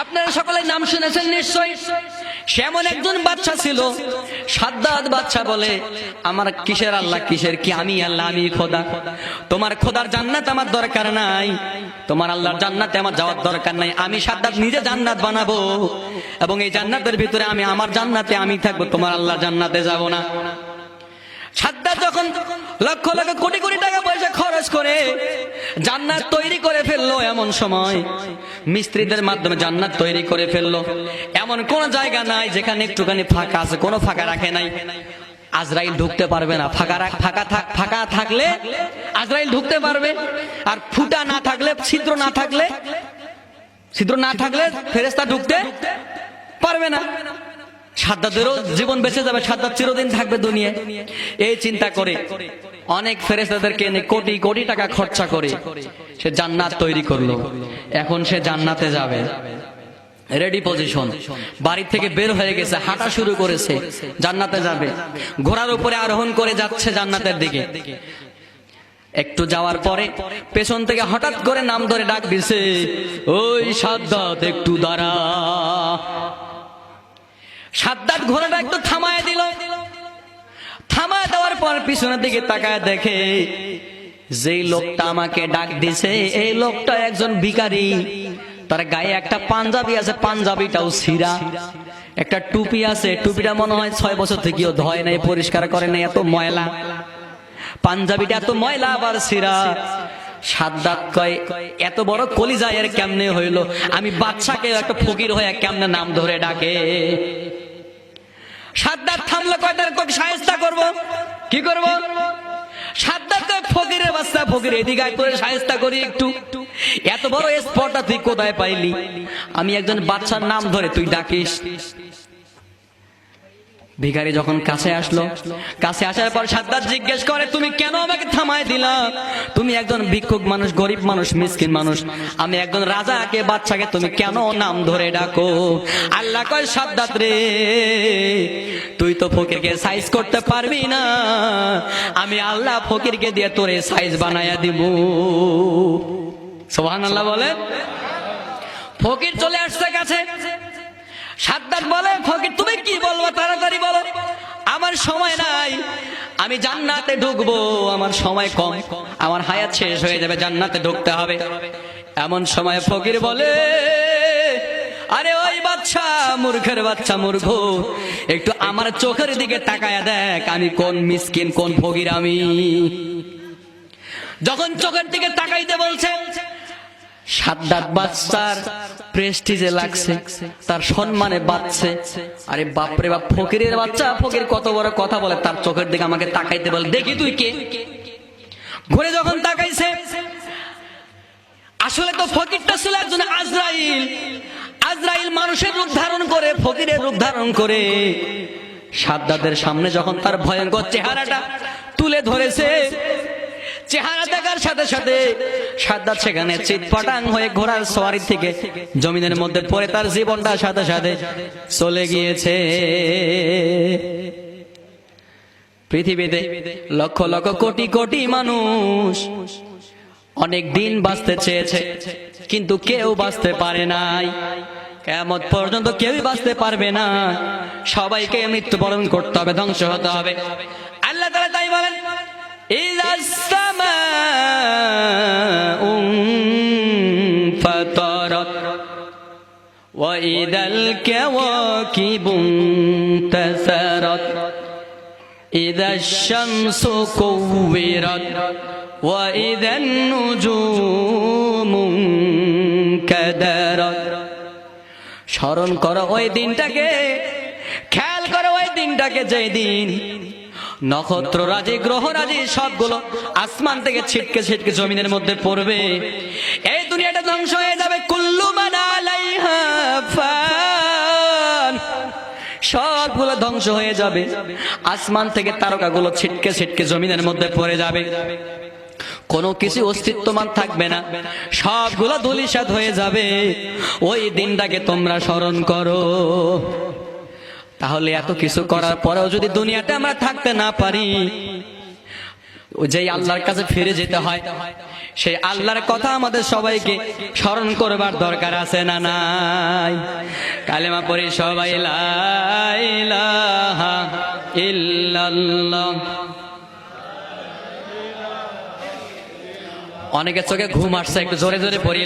আপনারা সকলে নাম শুনেছেন নিশ্চয়ই। সে এমন একজন বাচ্চা ছিল সাদ্দাদ বাচ্চা বলে, আমার কিসের আল্লাহ, কিসের কি? আমি আল্লাহ, আমি খোদা। তোমার খোদার জান্নাত আমার দরকার নাই। তোমার আল্লাহর জান্নাতে আমার যাওয়ার দরকার নাই। আমি সাদ্দাদ নিজে জান্নাত বানাবো এবং এই জান্নাতের ভিতরে আমি আমার জান্নাতে আমি থাকব। তোমার আল্লাহ জান্নাতে যাব না। সাদ্দাত যখন লক্ষ লক্ষ কোটি কোটি টাকা পয়সা খরচ করে জান্নাত তৈরি করে ফেলল এমন সময়, মিস্ত্রিদের মাধ্যমে জান্নাত তৈরি করে ফেলল। এমন কোন জায়গা নাই যেখানে একটুখানি ফাঁকা আছে, কোনো ফাঁকা রাখে নাই। আজরাইল ঢুকতে পারবে না, ফাঁকা ফাঁকা থাক- ফাঁকা থাকলে আজরাইল ঢুকতে পারবে। আর ফুটা না থাকলে, ছিদ্র না থাকলে, ছিদ্র না থাকলে ফেরেস্তা ঢুকতে পারবে না। সাদ্দাদেরও জীবন বেঁচে যাবে সাদ্দাত চিরদিন থাকবে দুনিয়ায়। এই চিন্তা করে অনেক ফেরেস্তাদেরকে এনে কোটি কোটি টাকা খরচা করে সে জান্নাত তৈরি করল। এখন সে জান্নাতে যাবে। রেডি পজিশন বাড়ি থেকে বের হয়ে গেছে, হাঁটা শুরু করেছে, জান্নাতে যাবে। ঘোড়ার উপরে আরোহণ করে যাচ্ছে জান্নাতের দিকে। একটু যাওয়ার পরে পেছন থেকে হঠাৎ করে নাম ধরে ডাক দিছে, ওই সাদ্দাত, একটু দাঁড়া। সাদ্দাত ঘোড়াটা একটু থামায় দিল। থামায় দেওয়ার পর পিছনের দিকে তাকায় দেখে, যেই লোকটা আমাকে ডাক দিছে, এই লোকটা একজন ভিখারি। তার গায়ে একটা পাঞ্জাবি আছে, পাঞ্জাবিটাও সিরা একটা টুপি আছে, টুপিটা মনে হয় ছয় বছর থেকেও ধয় নাই, পরিষ্কার করে নাই, এত ময়লা। পাঞ্জাবিটা এত ময়লা, আবার সিরা সাদ্দাত কয়, এত বড় কলিজায়ের কেমনে হইল? আমি বাচ্চাকে একটা ফকির হয়ে কেমনে নাম ধরে ডাকে? সাদ্দাত থামলে কয়টার কয় সাহেস্তা করব? কি করব? সাদ্দাত কয় ফকিরের বাচ্চা, ফকির এদিকে করে সাহেস্তা করি একটু। এত বড় স্পটটা তুই কোথায় পাইলি? আমি একজন বাচ্চার নাম ধরে তুই ডাকিস। ভিখারি যখন কাছে আসলো, কাছে আসার পর সাদ্দাত জিজ্ঞেস করে, তুমি কেন আমাকে থামায় দিলা? তুমি একজন ভিক্ষুক মানুষ, গরিব মানুষ, মিসকিন মানুষ। আমি একজন রাজাকে বাচ্চাকে তুমি কেন নাম ধরে ডাকো? আল্লাহ কয়, সাদ্দাত রে, তুই তো ফকিরকে সাইজ করতে পারবি না। আমি আল্লাহ ফকিরকে দিয়ে তোরে সাইজ বানায়া দিব। সোহান আল্লাহ বলে ফকির চলে আসছে কাছে। সাদ্দাত বলে, ফকির, তুমি কি বলব? তাড়াতাড়ি বলো। আমার সময় নাই। আমি জান্নাতে ঢুকবো। আমার সময় কম। আমার হায়াত শেষ হয়ে যাবে। জান্নাতে ঢুকতে হবে। এমন সময় ফকির বলে, আরে ওই বাচ্চা, মূর্খের বাচ্চা, মূর্খ। একটু আমার চোখের দিকে তাকায়া দেখ, আমি কোন মিসকিন, কোন ফকির আমি? যখন চোখের দিকে তাকাইতে বলছে বাচ্চার লাগছে, তার সম্মানে আরে বাপরে বাপ, ফকিরের বাচ্চা, ফকির কত বড় কথা বলে, তার চোখের দিকে আমাকে তাকাইতে বলে, দেখি তুই কে? ঘুরে যখন তাকাইছে, আসলে তো ফকিরটা ছিল একজন আজরাইল। আজরাইল মানুষের রূপ ধারণ করে, ফকিরের রূপ ধারণ করে। সাদ্দাদের সামনে যখন তার ভয়ঙ্কর চেহারাটা তুলে ধরেছে চেহারা দেখার সাথে সাথে সাদ্দাত সেখানে চিৎপাটাং হয়ে ঘোড়ার সওয়ারি থেকে জমিনের মধ্যে পড়ে তার জীবনটা সাথে সাথে চলে গিয়েছে। পৃথিবীতে লক্ষ লক্ষ কোটি কোটি মানুষ অনেক দিন বাঁচতে চেয়েছে, কিন্তু কেউ বাঁচতে পারে নাই। কেমন পর্যন্ত কেউই বাঁচতে পারবে না। সবাইকে মৃত্যুবরণ করতে হবে, ধ্বংস হতে হবে। আল্লাহ তাই বলেন إذا السماء انفطرت وإذا الكواكب انتثرت إذا الشمس كورت وإذا النجوم انكدرت স্মরণ করো ওই দিনটাকে খেয়াল করো ওই দিনটাকে যেই দিন নক্ষত্র রাজি গ্রহ রাজি সবগুলো আসমান থেকে ছিটকে ছিটকে জমিনের মধ্যে পড়বে। এই দুনিয়াটা ধ্বংস হয়ে যাবে। কুল্লু সবগুলো ধ্বংস হয়ে যাবে। আসমান থেকে তারকাগুলো ছিটকে ছিটকে জমিনের মধ্যে পড়ে যাবে। কোনো কিছু অস্তিত্বমান থাকবে না। সবগুলো ধুলিসাত হয়ে যাবে। ওই দিনটাকে তোমরা স্মরণ করো। তাহলে এত কিছু করার পরেও যদি দুনিয়াতে আমরা থাকতে না পারি, যেই আল্লাহর কাছে ফিরে যেতে হয়, সেই আল্লাহর কথা আমাদের সবাইকে স্মরণ করবার দরকার আছে না নাই? কালেমা পড়ি সবাই অনেকের চোখে ঘুম আসছে, একটু জোরে জোরে পড়ি